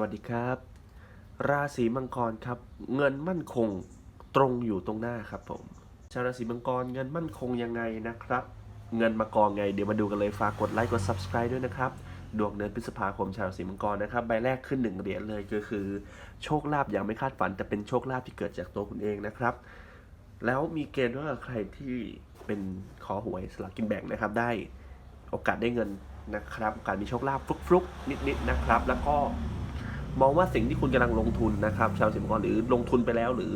วัสดีครับ ราศีมังกรครับ เงินมั่นคงตรงอยู่ตรงหน้าครับผมชาวราศีมังกรเงินมั่นคงยังไงนะครับ เงินมากองไงเดี๋ยวมาดูกันเลยฝากกดไลค์กด subscribe ด้วยนะครับดวงเดือนพฤษภาคมชาวราศีมังกรนะครับใบแรกขึ้นหนึ่งเหรียญเลยก็คือ โชคลาภอย่างไม่คาดฝันแต่เป็นโชคลาภที่เกิดจากตัวคุณเองนะครับ แล้วมีเกณฑ์ว่าใครที่เป็นขอหวยสลากกินแบ่งนะครับ ได้โอกาสได้เงินนะครับโอกาสมีโชคลาภฟลุกๆ นิดๆนะครับ แล้วก็ มองว่าสิ่งที่คุณกำลังลงทุนนะครับ ชาวสิมกรหรือลงทุนไปแล้วหรือ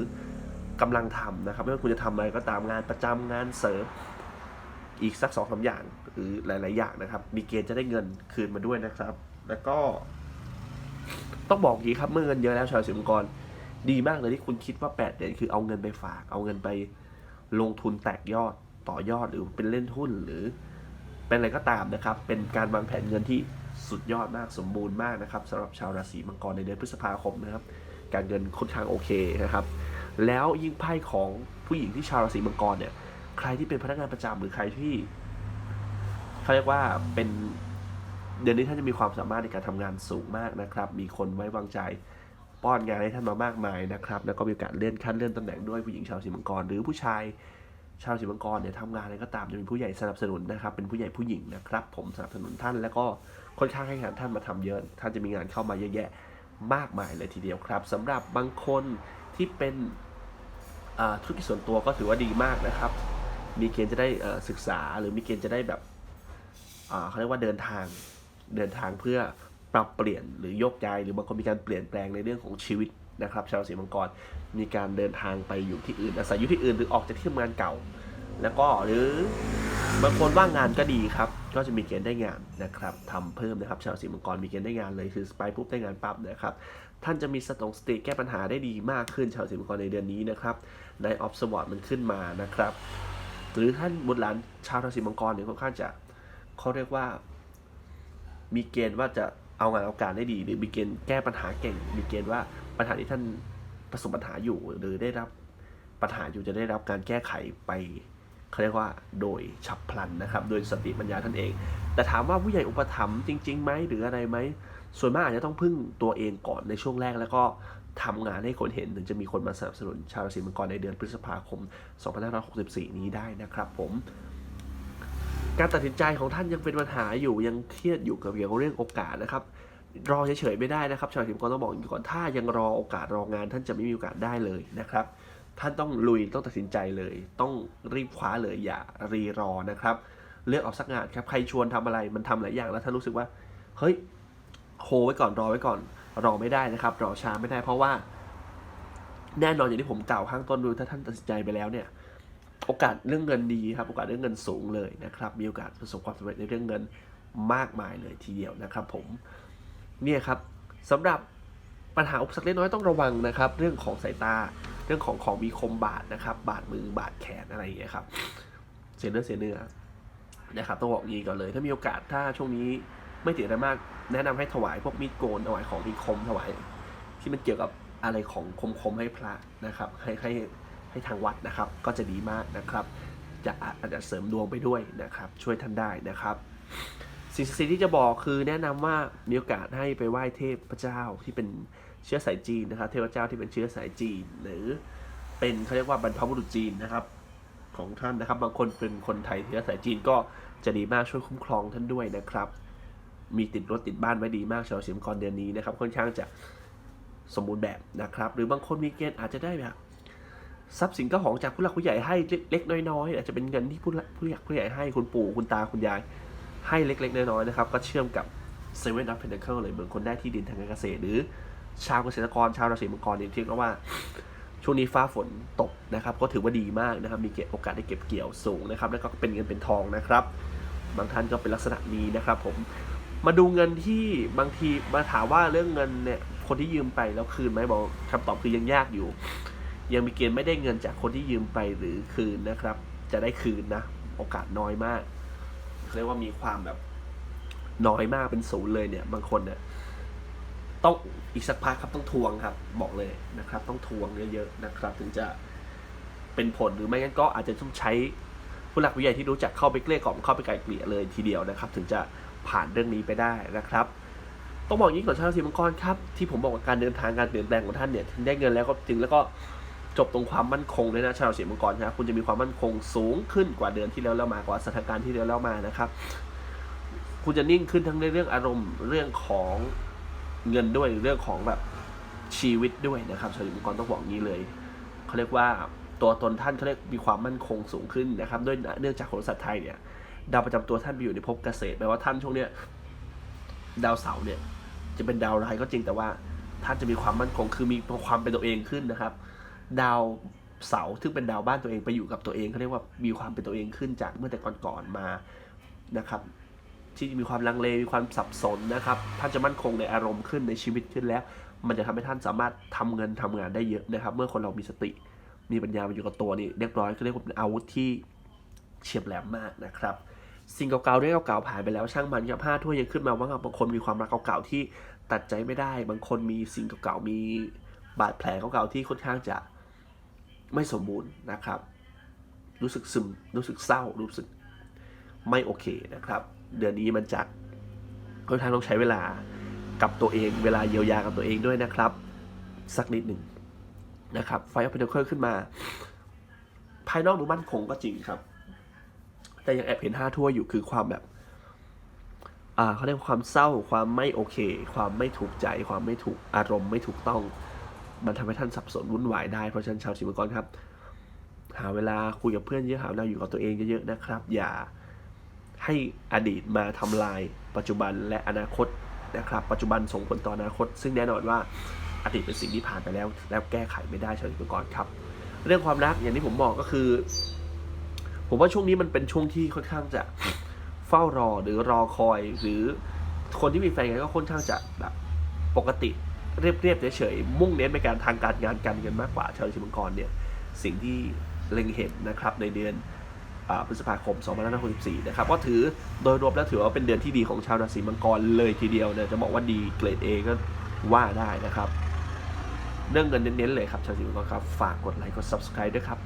กำลังทำนะครับ ไม่ว่าคุณจะทำอะไรก็ตามงานประจำงานเสริมอีกสักสองสาอย่างหรือหลาย ๆ อย่างนะครับ มีเกณฑ์จะได้เงินคืนมาด้วยนะครับ แล้วก็ ต้องบอกอย่างนี้ครับเมื่อเงินเยอะแล้วชาวสิมกรดีมากเลยที่คุณคิดว่า8เดือนคือเอาเงินไปฝาก เอาเงินไปลงทุนแตกยอดต่อยอดหรือเป็นเล่นหุ้นหรือเป็นอะไรก็ตามนะครับ เป็นการวางแผนเงินที่ สุดยอดมากสมบูรณ์มากนะครับสำหรับชาวราศีมังกรในเดือนพฤษภาคมนะครับ การเงินค่อนข้างโอเคนะครับ แล้วยิ่งไพ่ของผู้หญิงที่ชาวราศีมังกรเนี่ย ใครที่เป็นพนักงานประจำหรือใครที่เขาเรียกว่าเป็นเดือนนี้ท่านจะมีความสามารถในการทำงานสูงมากนะครับ มีคนไว้วางใจป้อนงานให้ท่านมามากมายนะครับ แล้วก็มีโอกาสเลื่อนขั้นเลื่อนตำแหน่งด้วยผู้หญิงชาวสีมังกร หรือผู้ชาย ชาวสีมังกรเนี่ยทำงานอะไรก็ตามจะมีผู้ใหญ่สนับสนุนนะครับเป็นผู้ใหญ่ผู้หญิงนะครับ ผมสนับสนุนท่านแล้วก็ค่อนข้างให้งานท่านมาทำเยอะ ท่านจะมีงานเข้ามาเยอะแยะมากมายเลยทีเดียวครับสำหรับบางคนที่เป็นธุรกิจส่วนตัวก็ถือว่าดีมากนะครับ มีเกณฑ์จะได้ศึกษาหรือมีเกณฑ์จะได้แบบเขาเรียกว่าเดินทางเดินทางเพื่อปรับเปลี่ยนหรือยกย้ายหรือบางคนมีการเปลี่ยนแปลงในเรื่องของชีวิต นะครับชาวราศีมังกรมีการเดินทางไปอยู่ที่อื่นอาศัยอยู่ที่อื่นหรือออกจากที่ทำงานเก่า แล้วก็หรือบางคนว่างงานก็ดีครับ ก็จะมีเกณฑ์ได้งานนะครับทำเพิ่มนะครับ ชาวราศีมังกรมีเกณฑ์ได้งานเลยคือไปปุ๊บได้งานปั๊บนะครับท่านจะมีสตองสติแก้ปัญหาได้ดีมากขึ้นชาวราศีมังกรในเดือนนี้นะครับในออฟสวอตมันขึ้นมานะครับหรือท่านบุตรหลานชาวราศีมังกรเนี่ยค่อนข้างจะเขาเรียกว่า มีเกณฑ์ว่าจะเอางานเอาการได้ดี หรือมีเกณฑ์แก้ปัญหาเก่ง มีเกณฑ์ว่า ปัญหาที่ท่านประสบปัญหาอยู่หรือได้รับปัญหาอยู่จะได้รับการแก้ไขไปเขาเรียกว่าโดยฉับพลันนะครับ โดยสติปัญญาท่านเอง แต่ถามว่าผู้ใหญ่อุปถัมภ์จริงๆไหมหรืออะไรไหมส่วนมากอาจจะต้องพึ่งตัวเองก่อนในช่วงแรกแล้วก็ทำงานให้คนเห็นถึงจะมีคนมาสนับสนุนชาวราศีมังกรในเดือนพฤษภาคม 2564 นี้ได้นะครับผมการตัดสินใจของท่านยังเป็นปัญหาอยู่ยังเครียดอยู่กับเกี่ยวกับเรื่องโอกาสนะครับ รอเฉยๆไม่ได้นะครับ ชาวราศีมังกรต้องบอกอย่างนี้ก่อนถ้ายังรอโอกาสรองาน ท่านจะไม่มีโอกาสได้เลยนะครับ ท่านต้องลุยต้องตัดสินใจเลย ต้องรีบคว้าเลยอย่ารีรอนะครับ เลือกเอาสักงานครับใครชวนทำอะไรมันทำหลายอย่างแล้วท่านรู้สึกว่าเฮ้ยโฮไว้ก่อนรอไว้ก่อน รอไม่ได้นะครับ รอช้าไม่ได้เพราะว่า แน่นอนอย่างที่ผมกล่าวข้างต้นดูถ้าท่านตัดสินใจไปแล้วเนี่ยโอกาสเรื่องเงินดีครับโอกาสเรื่องเงินสูงเลยนะครับ มีโอกาสประสบความสำเร็จในเรื่องเงินมากมายเลยทีเดียวนะครับ ผม เนี่ยครับสำหรับปัญหาอุปสรรคเล็กน้อยต้องระวังนะครับ เรื่องของสายตาเรื่องของของมีคมบาดนะครับ บาดมือบาดแขนอะไรอย่างเงี้ยครับเสียเนื้อเสียเนื้อนะครับต้องบอกงี้ก่อนเลย ถ้ามีโอกาสถ้าช่วงนี้ไม่ติดอะไรมาก แนะนำให้ถวายพวกมีดโกนถวายของมีคมถวาย ที่มันเกี่ยวกับอะไรของคมๆให้พระนะครับ ให้ให้ให้ทางวัดนะครับ ก็จะดีมากนะครับ จะอาจจะเสริมดวงไปด้วยนะครับ ช่วยท่านได้นะครับ สิ่งสิ่งที่จะบอกคือแนะนำว่ามีโอกาสให้ไปไหว้เทพเจ้าที่เป็นเชื้อสายจีนนะครับ เทพเจ้าที่เป็นเชื้อสายจีน หรือเป็นเขาเรียกว่าบรรพบุรุษจีนนะครับ ของท่านนะครับ บางคนเป็นคนไทยเชื้อสายจีนก็จะดีมากช่วยคุ้มครองท่านด้วยนะครับ มีติดรถติดบ้านไว้ดีมากชาวสิมกรเดือนนี้นะครับ ค่อนข้างจะสมบูรณ์แบบนะครับ หรือบางคนมีเกณฑ์อาจจะได้แบบทรัพย์สินเจ้าของจากผู้หลักผู้ใหญ่ให้เล็กๆน้อยๆอาจจะเป็นเงินที่ผู้หลักผู้ใหญ่ผู้ใหญ่ให้คุณปู่คุณตาคุณยาย ให้เล็กๆ น้อยๆนะครับ ก็เชื่อมกับ Seven of Pentacles เลยเหมือนคนได้ที่ดินทางการเกษตร หรือชาวเกษตรกรชาวราศีมังกรเนี่ยเรียกว่าช่วงนี้ฟ้าฝนตกนะครับ ก็ถือว่าดีมากนะครับ มีเก็บโอกาสได้เก็บเกี่ยวสูงนะครับ แล้วก็เป็นเงินเป็นทองนะครับ บางท่านก็เป็นลักษณะนี้นะครับ ผมมาดูเงินที่บางทีมาถามว่าเรื่องเงินเนี่ยคนที่ยืมไปแล้วคืนไหมบอกคำตอบคือยังยากอยู่ ยังมีเกณฑ์ไม่ได้เงินจากคนที่ยืมไปหรือคืนนะครับ จะได้คืนนะ โอกาสน้อยมาก เรียกว่ามีความแบบน้อยมากเป็นศูนย์เลยเนี่ย บางคนเนี่ยต้องอีกสักพักครับต้องทวงครับ บอกเลยนะครับ ต้องทวงเยอะๆนะครับ ถึงจะเป็นผลหรือไม่งั้นก็อาจจะต้องใช้ผู้หลักผู้ใหญ่ที่รู้จักเข้าไปเกลี้ยกล่อมเข้าไปไกลเกลี่ยเลยทีเดียวนะครับ ถึงจะผ่านเรื่องนี้ไปได้นะครับ ต้องบอกอย่างนี้ก่อนชาวราศีมังกรครับที่ผมบอกว่าการเดินทางการเปลี่ยนแปลงของท่านเนี่ยถึงได้เงินแล้วก็จริงแล้วก็ จบตรงความมั่นคงเลยนะชาวราศีมังกรครับคุณจะมีความมั่นคงสูงขึ้นกว่าเดือนที่แล้วแล้วมากว่าสถานการณ์ที่แล้วแล้วมานะครับ คุณจะนิ่งขึ้นทั้งในเรื่องอารมณ์เรื่องของเงินด้วยเรื่องของแบบชีวิตด้วยนะครับชาวราศีมังกรต้องบอกงี้เลยเขาเรียกว่าตัวตนท่านเขาเรียกมีความมั่นคงสูงขึ้นนะครับด้วยเนื่องจากโหราศาสตร์ไทยเนี่ยดาวประจำตัวท่านไปอยู่ในภพเกษตรแปลว่าท่านช่วงเนี้ยดาวเสาร์เนี่ย จะเป็นดาวร้ายก็จริงแต่ว่าท่านจะมีความมั่นคงคือมีความเป็นตัวเองขึ้นนะครับ ดาวเสาซึ่งเป็นดาวบ้านตัวเองไปอยู่กับตัวเองเขาเรียกว่ามีความเป็นตัวเองขึ้นจากเมื่อแต่ก่อนๆมานะครับที่มีความลังเลมีความสับสนนะครับท่านจะมั่นคงในอารมณ์ขึ้นในชีวิตขึ้นแล้ว มันจะทำให้ท่านสามารถทำเงินทำงานได้เยอะนะครับ เมื่อคนเรามีสติ มีปัญญามาอยู่กับตัวนี่เรียบร้อยก็เรียกว่าเป็นอาวุธที่เฉียบแหลมมากนะครับสิ่งเก่าๆเรื่องเก่าๆผ่านไปแล้วช่างมันครับห้าถ้วยยังขึ้นมาว่าบางคนมีความรักเก่าๆที่ตัดใจไม่ได้ บางคนมีสิ่งเก่าๆมีบาดแผลเก่าๆที่ค่อนข้างจะ ไม่สมบูรณ์นะครับ รู้สึกซึมรู้สึกเศร้ารู้สึกไม่โอเคนะครับ เดือนนี้มันจะค่อนข้างต้องใช้เวลากับตัวเองเวลาเยียวยากับตัวเองด้วยนะครับ สักนิดหนึ่งนะครับไฟอัพเพนเคิลขึ้นมา ภายนอกดูมั่นคงก็จริงครับ แต่ยังแอบเห็นห้าทั่วอยู่คือความแบบเขาเรียกว่าความเศร้าความไม่โอเค ความไม่ถูกใจ ความไม่ถูกอารมณ์ไม่ถูกต้อง มันทำให้ท่านสับสนวุ่นวายได้ เพราะฉะนั้นชาวสิงห์มังกรครับ หาเวลาคุยกับเพื่อนเยอะหาเวลาอยู่กับตัวเองเยอะๆนะครับ อย่าให้อดีตมาทำลายปัจจุบันและอนาคตนะครับ ปัจจุบันส่งผลต่ออนาคต ซึ่งแน่นอนว่าอดีตเป็นสิ่งที่ผ่านไปแล้ว แล้วแก้ไขไม่ได้ชาวสิงห์มังกรครับ เรื่องความรักอย่างที่ผมบอกก็คือ ผมว่าช่วงนี้มันเป็นช่วงที่ค่อนข้างจะเฝ้ารอหรือรอคอยหรือคนที่มีแฟนกันก็ค่อนข้างจะแบบปกติ เรียบๆเฉยๆมุ่งเน้นไปการทางการงานการเงินมากกว่าชาวราศีมังกรเนี่ยสิ่งที่เล็งเห็นนะครับในเดือนอพฤษภาคม 2564 นะครับ ก็ถือโดยรวมแล้วถือว่าเป็นเดือนที่ดีของชาวราศีมังกรเลยทีเดียวเนี่ยจะบอกว่าดีเกรด A ก็ว่าได้นะครับ เรื่องเงินเน้นๆเลยครับชาวราศีมังกรครับ ฝากกดไลค์กด subscribe ด้วยครับ